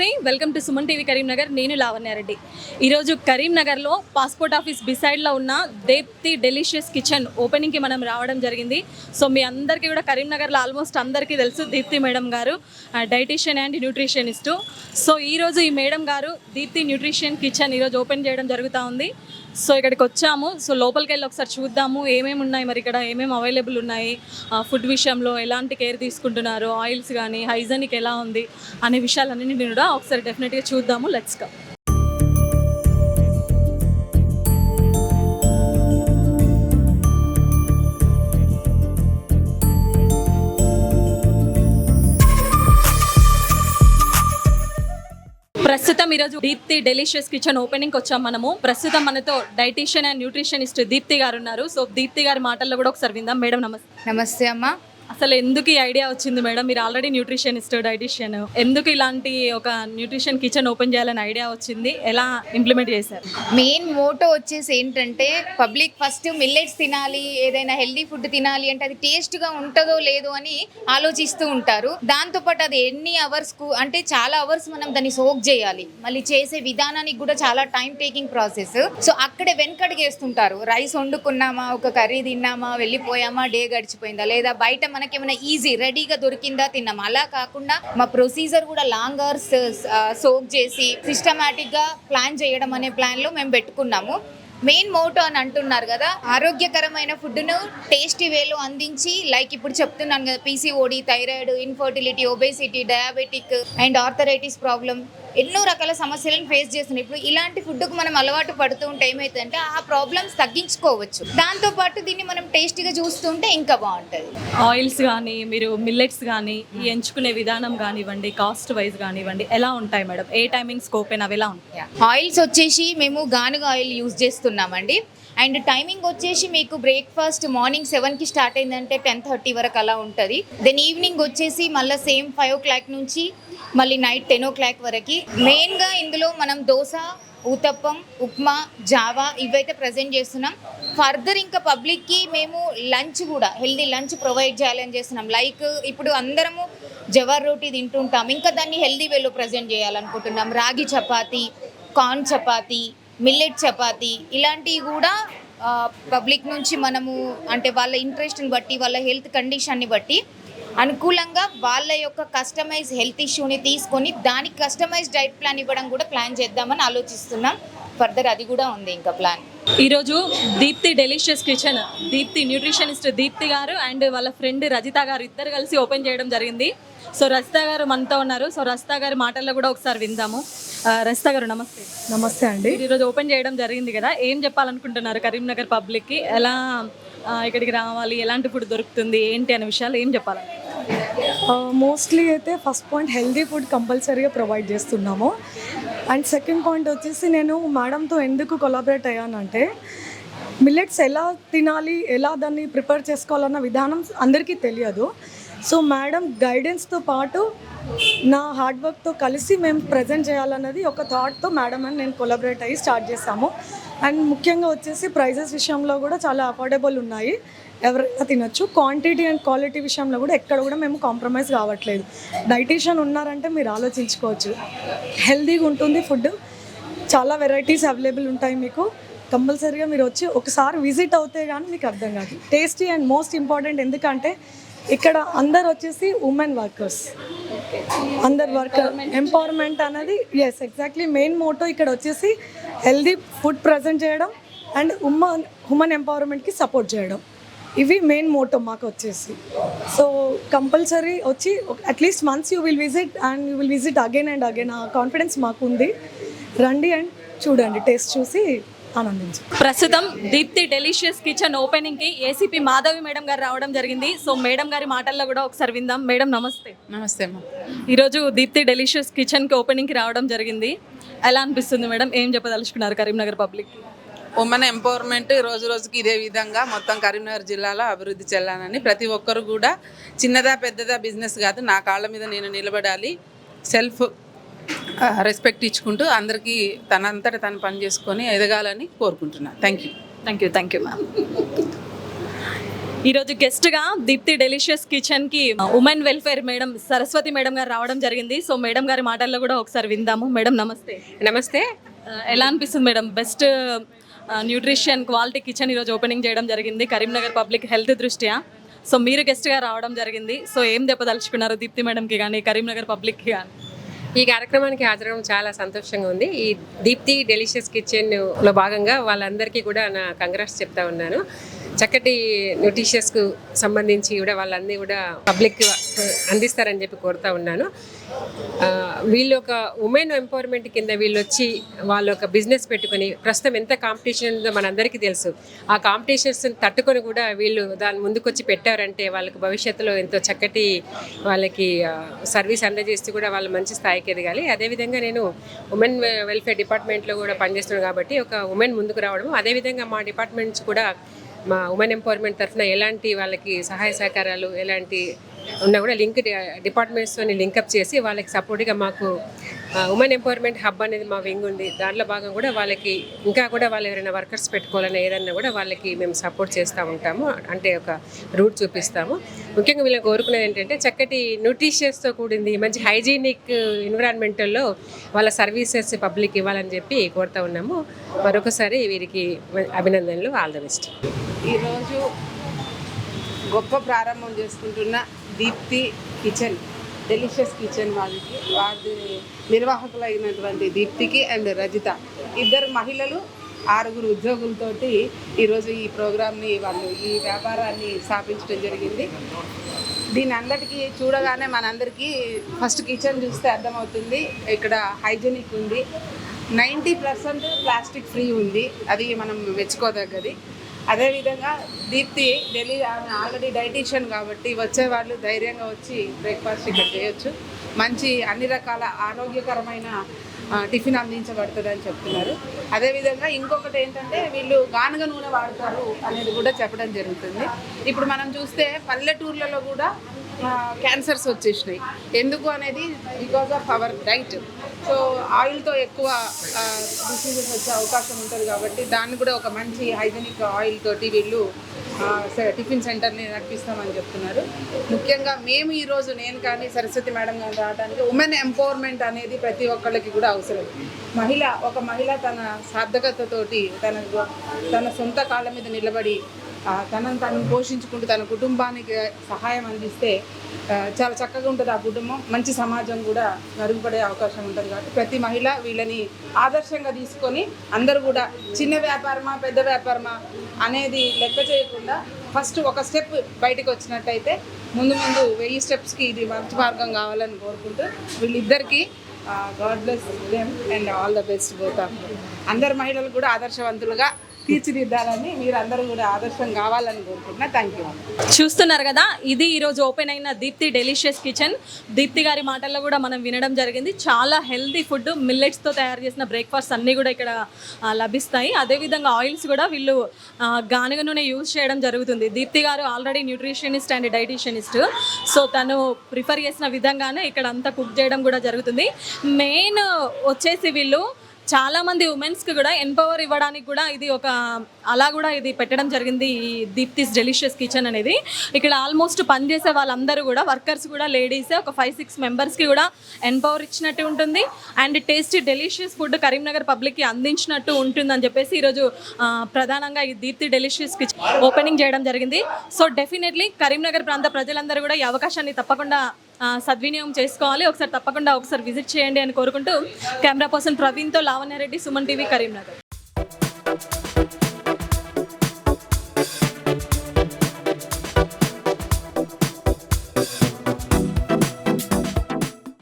నమస్తే welcome to Suman TV Karimnagar. నేను లావణ్యారెడ్డి ఈరోజు కరీంనగర్లో పాస్పోర్ట్ ఆఫీస్ బిసైడ్లో ఉన్న దేప్తి డెలిషియస్ కిచెన్ ఓపెనింగ్కి మనం రావడం జరిగింది. సో మీ అందరికీ కూడా కరీంనగర్లో ఆల్మోస్ట్ అందరికీ తెలుసు దీప్తి మేడం గారు డైటీషియన్ అండ్ న్యూట్రిషనిస్టు. సో ఈరోజు ఈ మేడం గారు దీప్తి న్యూట్రిషన్ కిచెన్ ఈరోజు ఓపెన్ చేయడం జరుగుతూ ఉంది. సో ఇక్కడికి వచ్చాము. సో లోపలికి వెళ్ళి ఒకసారి చూద్దాము. ఏమేమి ఉన్నాయి మరి ఇక్కడ? ఏమేమి అవైలబుల్ ఉన్నాయి? ఫుడ్ విషయంలో ఎలాంటి కేర్ తీసుకుంటున్నారు? ఆయిల్స్ కానీ హైజెనిక్ ఎలా ఉంది? అనే విషయాలన్నీ కూడా ఒకసారి డెఫినెట్గా చూద్దాము. లెట్స్ కమ్ ప్రస్తుతం ఈరోజు దీప్తి డెలిషియస్ కిచెన్ ఓపెనింగ్ వచ్చాం మనము. ప్రస్తుతం మనతో డైటీషియన్ అండ్ న్యూట్రిషనిస్ట్ దీప్తి గారు ఉన్నారు. సో దీప్తి గారి మాటల్లో కూడా ఒకసారి విందాం. మేడం నమస్తే. నమస్తే అమ్మ. అసలు ఎందుకు ఈ ఐడియా వచ్చింది మేడం? మీరు ఆల్రెడీ న్యూట్రిషనిస్ట్ డైటిషియన్. ఎందుకు ఇలాంటి ఒక న్యూట్రిషన్ కిచెన్ ఓపెన్ చేయాలని ఐడియా వచ్చింది? ఎలా ఇంప్లిమెంట్ చేశారు? మెయిన్ మోటో వచ్చేసి ఏంటంటే పబ్లిక్ ఫస్ట్ మిల్లెట్స్ తినాలి ఏదైనా హెల్దీ ఫుడ్ తినాలి అంటే అది టేస్ట్గా ఉంటుందో లేదో అని ఆలోచిస్తూ ఉంటారు. దాంతోపాటు అది ఎన్ని అవర్స్కు అంటే చాలా అవర్స్ మనం దాన్ని సోక్ చేయాలి. మళ్ళీ చేసే విధానానికి కూడా చాలా టైం టేకింగ్ ప్రాసెస్. సో అక్కడే వెనకడిగేస్తుంటారు రైస్ వండుకున్నామా ఒక కర్రీ తిన్నామా వెళ్ళిపోయామా డే గడిచిపోయిందా? లేదా బయట మనకి ఏమైనా ఈజీ రెడీగా దొరికిందా తిన్నాం అలా కాకుండా మా ప్రొసీజర్ కూడా లాంగ్ అవర్స్ సోక్ చేసి సిస్టమేటిక్గా ప్లాన్ చేయడం అనే ప్లాన్లో మేము పెట్టుకున్నాము. మెయిన్ మోటో అని అంటున్నారు కదా ఆరోగ్యకరమైన ఫుడ్ను టేస్టీ వేలో అందించి లైక్ ఇప్పుడు చెప్తున్నాను కదా PCOD thyroid infertility obesity diabetic and arthritis problem ఎన్నో రకాల సమస్యలను ఫేస్ చేస్తున్నాయి. ఇప్పుడు ఇలాంటి ఫుడ్కు మనం అలవాటు పడుతూ ఉంటే ఏమవుతుందంటే ఆ ప్రాబ్లమ్స్ తగ్గించుకోవచ్చు. దాంతోపాటు దీన్ని మనం టేస్టీగా చూస్తుంటే ఇంకా బాగుంటుంది. ఆయిల్స్ కానీ మీరు మిల్లెట్స్ కానీ ఎంచుకునే విధానం కానివ్వండి కాస్ట్ వైజ్ కానివ్వండి ఎలా ఉంటాయి మేడం? ఏ టైమింగ్స్ ఓపెన్ అవి ఎలా ఉంటాయి? ఆయిల్స్ వచ్చేసి మేము గానుగ ఆయిల్ యూజ్ చేస్తున్నామండి. అండ్ టైమింగ్ వచ్చేసి మీకు బ్రేక్ఫాస్ట్ మార్నింగ్ సెవెన్కి స్టార్ట్ అయిందంటే టెన్ థర్టీ వరకు అలా ఉంటుంది. దెన్ ఈవినింగ్ వచ్చేసి మళ్ళీ సేమ్ ఫైవ్ ఓ క్లాక్ నుంచి మళ్ళీ నైట్ టెన్ ఓ క్లాక్ వరకు. మెయిన్గా ఇందులో మనం దోశ ఊతప్పం ఉప్మా జావా ఇవైతే ప్రజెంట్ చేస్తున్నాం. ఫర్దర్ ఇంకా పబ్లిక్కి మేము లంచ్ కూడా హెల్దీ లంచ్ ప్రొవైడ్ చేయాలని చేస్తున్నాం. లైక్ ఇప్పుడు అందరము జవార్ రోటీ తింటుంటాం. ఇంకా దాన్ని హెల్దీ వేలో ప్రజెంట్ చేయాలనుకుంటున్నాం. రాగి చపాతి కార్న్ చపాతి మిల్లెట్ చపాతి ఇలాంటివి కూడా పబ్లిక్ నుంచి మనము అంటే వాళ్ళ ఇంట్రెస్ట్ని బట్టి వాళ్ళ హెల్త్ కండిషన్ని బట్టి అనుకూలంగా వాళ్ళ యొక్క కస్టమైజ్ హెల్త్ ఇష్యూని తీసుకొని దానికి కస్టమైజ్ డైట్ ప్లాన్ ఇవ్వడం కూడా ప్లాన్ చేద్దామని ఆలోచిస్తున్నాం. ఫర్దర్ అది కూడా ఉంది ఇంకా ప్లాన్ ఈరోజు Deepthi delicious kitchen Deepthi nutritionist Deepthi గారు అండ్ వాళ్ళ ఫ్రెండ్ రజిత గారు ఇద్దరు కలిసి ఓపెన్ చేయడం జరిగింది. సో రజిత గారు మనతో ఉన్నారు. సో రజిత గారి మాటల్లో కూడా ఒకసారి విందాము. రజిత గారు నమస్తే. నమస్తే అండి. ఈరోజు ఓపెన్ చేయడం జరిగింది కదా? ఏం చెప్పాలనుకుంటున్నారు కరీంనగర్ పబ్లిక్కి? ఎలా ఇక్కడికి రావాలి? ఎలాంటి ఫుడ్ దొరుకుతుంది? ఏంటి అనే విషయాలు ఏం చెప్పాలి? Uh, మోస్ట్లీ అయితే ఫస్ట్ పాయింట్ హెల్దీ ఫుడ్ కంపల్సరీగా ప్రొవైడ్ చేస్తున్నాము. అండ్ సెకండ్ పాయింట్ వచ్చేసి నేను మేడంతో ఎందుకు కొలాబరేట్ అయ్యానంటే మిల్లెట్స్ ఎలా తినాలి ఎలా దాన్ని ప్రిపేర్ చేసుకోవాలన్న విధానం అందరికీ తెలియదు. సో మేడం గైడెన్స్తో పాటు నా హార్డ్ వర్క్తో కలిసి మేము ప్రజెంట్ చేయాలన్నది ఒక థాట్తో మేడం అని నేను కొలాబరేట్ అయ్యి స్టార్ట్ చేశాము. అండ్ ముఖ్యంగా వచ్చేసి ప్రైజెస్ విషయంలో కూడా చాలా అఫోర్డబుల్ ఉన్నాయి. ఎవరైనా తినొచ్చు. క్వాంటిటీ అండ్ క్వాలిటీ విషయంలో కూడా ఎక్కడ కూడా మేము కాంప్రమైజ్ కావట్లేదు. డైటీషియన్ ఉన్నారంటే మీరు ఆలోచించుకోవచ్చు. హెల్తీగా ఉంటుంది ఫుడ్ చాలా వెరైటీస్ అవైలబుల్ ఉంటాయి మీకు. కంపల్సరీగా మీరు వచ్చి ఒకసారి విజిట్ అవుతే కానీ మీకు అర్థం కాదు. టేస్టీ అండ్ మోస్ట్ ఇంపార్టెంట్ ఎందుకంటే ఇక్కడ అందరు వచ్చేసి ఉమెన్ వర్కర్స్ అందరు వర్కర్ ఎంపవర్మెంట్ అనేది ఎస్ ఎగ్జాక్ట్లీ మెయిన్ మోటో ఇక్కడ వచ్చేసి హెల్దీ ఫుడ్ ప్రజెంట్ చేయడం అండ్ ఉమెన్ ఉమెన్ ఎంపవర్మెంట్కి సపోర్ట్ చేయడం. ఇవి మెయిన్ మోటో మాకు వచ్చేసి. సో కంపల్సరీ వచ్చి at least months you will visit and you will visit again and again ఆ కాన్ఫిడెన్స్ మాకు ఉంది. రండి అండ్ చూడండి టేస్ట్ చూసి ఆనందించండి ప్రస్తుతం దీప్తి డెలిషియస్ కిచెన్ ఓపెనింగ్కి ఏసీపీ మాధవి మేడం గారు రావడం జరిగింది. సో మేడం గారి మాటల్లో కూడా ఒకసారి విందాం. మేడం నమస్తే. నమస్తే అమ్మా. ఈరోజు దీప్తి డెలిషియస్ కిచెన్కి ఓపెనింగ్కి రావడం జరిగింది. ఎలా అనిపిస్తుంది మేడం? ఏం చెప్పదలుచుకున్నారు కరీంనగర్ పబ్లిక్? ఉమెన్ ఎంపవర్మెంట్ రోజు రోజుకి ఇదే విధంగా మొత్తం కరీంనగర్ జిల్లాలో అభివృద్ధి చెల్లాలని ప్రతి ఒక్కరు కూడా చిన్నదా పెద్దదా బిజినెస్ కాదు నా కాళ్ళ మీద నేను నిలబడాలి సెల్ఫ్ రెస్పెక్ట్ ఇచ్చుకుంటూ అందరికీ తనంతట తను పని చేసుకొని ఎదగాలని కోరుకుంటున్నాను. Thank you thank you thank you ma'am. ఈరోజు గెస్ట్గా దీప్తి డెలిషియస్ కిచెన్కి women welfare madam Saraswathi madam గారు రావడం జరిగింది. సో మేడం గారి మాటల్లో కూడా ఒకసారి విందాము. మేడం నమస్తే. నమస్తే. ఎలా అనిపిస్తుంది madam? Best nutrition quality kitchen ఈరోజు ఓపెనింగ్ చేయడం జరిగింది కరీంనగర్ పబ్లిక్ హెల్త్ దృష్ట్యా. సో మీరు గెస్ట్గా రావడం జరిగింది. సో ఏం దెబ్బదలుచుకున్నారు దీప్తి మేడంకి కానీ కరీంనగర్ పబ్లిక్కి కానీ ఈ కార్యక్రమానికి హాజరవడం చాలా సంతోషంగా ఉంది. ఈ దీప్తి డెలిషియస్ కిచెన్లో భాగంగా వాళ్ళందరికీ కూడా నా కంగ్రాట్స్ చెప్తా ఉన్నాను. చక్కటి న్యూట్రిషియస్కు సంబంధించి కూడా వాళ్ళన్ని కూడా పబ్లిక్ అందిస్తారని చెప్పి కోరుతా ఉన్నాను. వీళ్ళు ఒక ఉమెన్ ఎంపవర్మెంట్ కింద వీళ్ళు వచ్చి వాళ్ళు ఒక బిజినెస్ పెట్టుకొని ప్రస్తుతం ఎంత కాంపిటీషన్ ఉందో మనందరికీ తెలుసు. ఆ కాంపిటీషన్స్ తట్టుకొని కూడా వీళ్ళు దాని ముందుకొచ్చి పెట్టారంటే వాళ్ళకి భవిష్యత్తులో ఎంతో చక్కటి వాళ్ళకి సర్వీస్ అందజేస్తూ కూడా వాళ్ళు మంచి స్థాయికి ఎదగాలి. అదేవిధంగా నేను ఉమెన్ వెల్ఫేర్ డిపార్ట్మెంట్లో కూడా పనిచేస్తున్నాను కాబట్టి ఒక ఉమెన్ ముందుకు రావడం అదేవిధంగా మా డిపార్ట్మెంట్స్ కూడా మా ఉమెన్ ఎంపవర్మెంట్ తరఫున ఎలాంటి వాళ్ళకి సహాయ సహకారాలు ఎలాంటి ఉన్నా కూడా లింక్ డిపార్ట్మెంట్స్తో లింకప్ చేసి వాళ్ళకి సపోర్ట్గా మాకు ఉమెన్ ఎంపవర్మెంట్ హబ్ అనేది మా వింగ్ ఉంది. దాంట్లో భాగం కూడా వాళ్ళకి ఇంకా కూడా వాళ్ళు ఎవరైనా వర్కర్స్ పెట్టుకోవాలని ఏదన్నా కూడా వాళ్ళకి మేము సపోర్ట్ చేస్తూ ఉంటాము. అంటే ఒక రూట్ చూపిస్తాము. ముఖ్యంగా వీళ్ళని కోరుకునేది ఏంటంటే చక్కటి న్యూట్రిషియస్తో కూడింది మంచి హైజీనిక్ ఎన్విరాన్మెంటల్లో వాళ్ళ సర్వీసెస్ పబ్లిక్ ఇవ్వాలని చెప్పి కోరుతా ఉన్నాము. మరొకసారి వీరికి అభినందనలు. All the best. ఈరోజు గొప్ప ప్రారంభం చేసుకుంటున్న దీప్తి కిచెన్ డెలిషియస్ కిచెన్ వాళ్ళకి వారి నిర్వాహకులైనటువంటి దీప్తికి అండ్ రజిత. ఇద్దరు మహిళలు ఆరుగురు ఉద్యోగులతోటి ఈరోజు ఈ ప్రోగ్రామ్ని వాళ్ళు ఈ వ్యాపారాన్ని స్థాపించడం జరిగింది. దీని అందరికీ చూడగానే మనందరికీ ఫస్ట్ కిచెన్ చూస్తే అర్థమవుతుంది. ఇక్కడ హైజెనిక్ ఉంది. నైంటీ పర్సెంట్ ప్లాస్టిక్ ఫ్రీ ఉంది. అది మనం మెచ్చుకోదగ్గది. అదేవిధంగా దీప్తి ఢిల్లీ ఆమె ఆల్రెడీ డైటీషియన్ కాబట్టి వచ్చే వాళ్ళు ధైర్యంగా వచ్చి బ్రేక్ఫాస్ట్ ఇక్కడ చేయొచ్చు. మంచి అన్ని రకాల ఆరోగ్యకరమైన టిఫిన్ అందించబడుతుంది అని చెప్తున్నారు అదేవిధంగా ఇంకొకటి ఏంటంటే వీళ్ళు గానుగ నూనె వాడతారు అనేది కూడా చెప్పడం జరుగుతుంది. ఇప్పుడు మనం చూస్తే పల్లెటూర్లలో కూడా క్యాన్సర్స్ వచ్చేసినాయి. ఎందుకు అనేది because of our diet so ఆయిల్తో ఎక్కువ డిసీజెస్ వచ్చే అవకాశం ఉంటుంది కాబట్టి దాన్ని కూడా ఒక మంచి హైజెనిక్ ఆయిల్ తోటి వీళ్ళు టిఫిన్ సెంటర్ని నడిపిస్తామని చెప్తున్నారు. ముఖ్యంగా మేము ఈరోజు నేను కానీ సరస్వతి మేడం కానీ రావడానికి ఉమెన్ ఎంపవర్మెంట్ అనేది ప్రతి ఒక్కళ్ళకి కూడా అవసరం. మహిళ ఒక మహిళ తన సార్థకతతోటి తన తన సొంత కాళ్ళ మీద నిలబడి తనను తను పోషించుకుంటూ తన కుటుంబానికి సహాయం అందిస్తే చాలా చక్కగా ఉంటుంది ఆ కుటుంబం. మంచి సమాజం కూడా మెరుగుపడే అవకాశం ఉంటుంది కాబట్టి ప్రతి మహిళ వీళ్ళని ఆదర్శంగా తీసుకొని అందరూ కూడా చిన్న వ్యాపారమా పెద్ద వ్యాపారమా అనేది లెక్క చేయకుండా ఫస్ట్ ఒక స్టెప్ బయటకు వచ్చినట్టయితే ముందు ముందు వెయ్యి స్టెప్స్కి ఇది మంచి మార్గం కావాలని కోరుకుంటూ వీళ్ళిద్దరికీ God bless them and all the best పోతాం అందరు మహిళలు కూడా ఆదర్శవంతులుగా తీర్చిదిద్దాలని మీరు అందరూ కూడా ఆదర్శం కావాలని కోరుకుంటున్నా. థ్యాంక్ యూ చూస్తున్నారు కదా ఇది ఈరోజు ఓపెన్ అయిన దీప్తి డెలిషియస్ కిచెన్ దీప్తి గారి మాటల్లో కూడా మనం వినడం జరిగింది. చాలా హెల్దీ ఫుడ్ మిల్లెట్స్తో తయారు చేసిన బ్రేక్ఫాస్ట్ అన్నీ కూడా ఇక్కడ లభిస్తాయి. అదేవిధంగా ఆయిల్స్ కూడా వీళ్ళు గానుగ నూనె యూజ్ చేయడం జరుగుతుంది. దీప్తి గారు already nutritionist and dietitianist so తను ప్రిఫర్ చేసిన విధంగానే ఇక్కడ అంతా కుక్ చేయడం కూడా జరుగుతుంది. మెయిన్ వచ్చేసి వీళ్ళు చాలా మంది ఉమెన్స్కి కూడా ఎంపవర్ ఇవ్వడానికి కూడా ఇది ఒక అలా కూడా ఇది పెట్టడం జరిగింది ఈ దీప్తిస్ డెలిషియస్ కిచెన్ అనేది. ఇక్కడ ఆల్మోస్ట్ పనిచేసే వాళ్ళందరూ కూడా వర్కర్స్ కూడా లేడీసే ఒక ఫైవ్ సిక్స్ మెంబర్స్కి కూడా ఎంపవర్ ఇచ్చినట్టు ఉంటుంది. And tasty delicious food Karimnagar పబ్లిక్కి అందించినట్టు ఉంటుందని చెప్పేసి ఈరోజు ప్రధానంగా ఈ దీప్తి డెలిషియస్ కిచెన్ ఓపెనింగ్ చేయడం జరిగింది. సో డెఫినెట్లీ కరీంనగర్ ప్రాంత ప్రజలందరూ కూడా ఈ అవకాశాన్ని తప్పకుండా సద్వినియోగం చేసుకోవాలి. ఒకసారి తప్పకుండా ఒకసారి విజిట్ చేయండి అని కోరుకుంటూ కెమెరా పర్సన్ ప్రవీణ్తో లావణ్యారెడ్డి సుమన్ టీవీ కరీంనగర్.